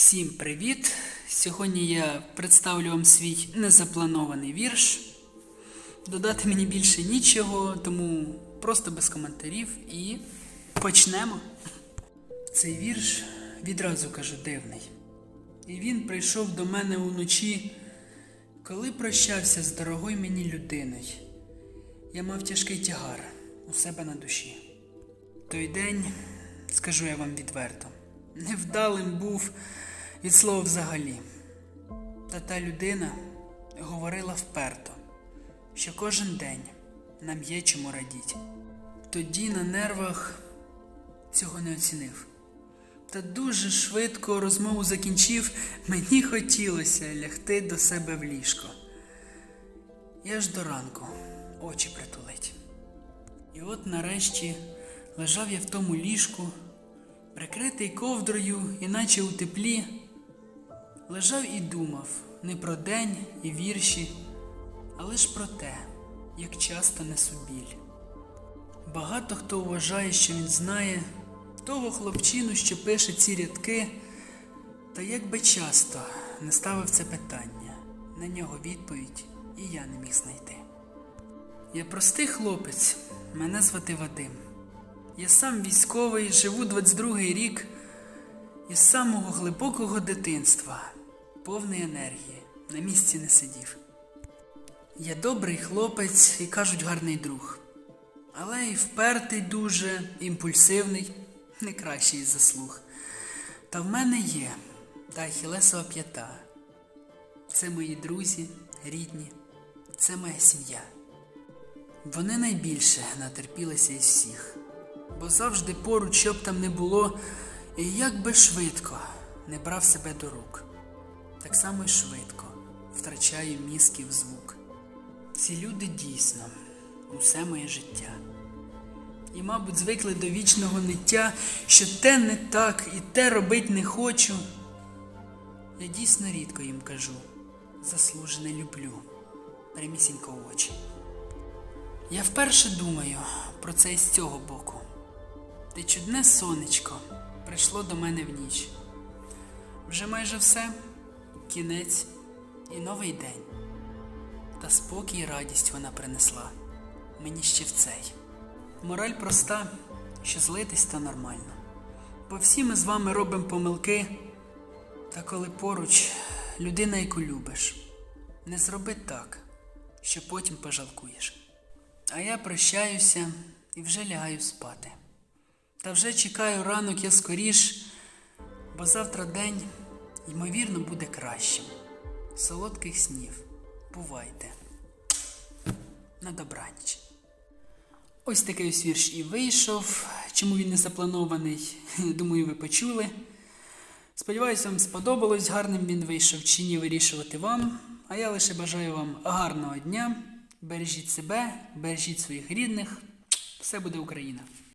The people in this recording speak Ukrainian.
Всім привіт! Сьогодні я представлю вам свій незапланований вірш. Додати мені більше нічого, тому просто без коментарів і почнемо. Цей вірш відразу кажу дивний. І він прийшов до мене уночі, коли прощався з дорогою мені людиною. Я мав тяжкий тягар у себе на душі. Той день, скажу я вам відверто, невдалим був від слова взагалі. Та та людина говорила вперто, що кожен день нам є чому радіть. Тоді на нервах цього не оцінив. Та дуже швидко розмову закінчив, мені хотілося лягти до себе в ліжко. Я ж до ранку очі притулить. І от нарешті лежав я в тому ліжку, прикритий ковдрою, іначе у теплі, лежав і думав не про день і вірші, а лиш про те, як часто несу біль. Багато хто вважає, що він знає того хлопчину, що пише ці рядки, та як би часто не ставив це питання, на нього відповідь і я не міг знайти. Я простий хлопець, мене звати Вадим. Я сам військовий, живу 22-й рік і з самого глибокого дитинства, повний енергії, на місці не сидів. Я добрий хлопець і кажуть гарний друг, але і впертий дуже, імпульсивний, не кращий заслуг. Та в мене є та Ахілесова п'ята. Це мої друзі, рідні, це моя сім'я. Вони найбільше натерпілися із всіх, бо завжди поруч, щоб там не було, і як би швидко не брав себе до рук, так само й швидко втрачаю мізків звук. Ці люди дійсно усе моє життя. І, мабуть, звикли до вічного ниття, що те не так і те робить не хочу. Я дійсно рідко їм кажу, заслужене люблю, прямісінько в очі. Я вперше думаю про це із цього боку. Те чудне сонечко прийшло до мене в ніч. Вже майже все, кінець і новий день. Та спокій і радість вона принесла мені ще в цей. Мораль проста, що злитись та нормально. Бо всі ми з вами робимо помилки, та коли поруч людина, яку любиш, не зроби так, що потім пожалкуєш. А я прощаюся і вже лягаю спати. Та вже чекаю ранок я скоріш, бо завтра день, ймовірно, буде кращим. Солодких снів. Бувайте. На добраніч. Ось такий ось вірш і вийшов. Чому він не запланований, думаю, ви почули. Сподіваюся, вам сподобалось, гарним він вийшов чи ні вирішувати вам. А я лише бажаю вам гарного дня. Бережіть себе, бережіть своїх рідних. Все буде Україна!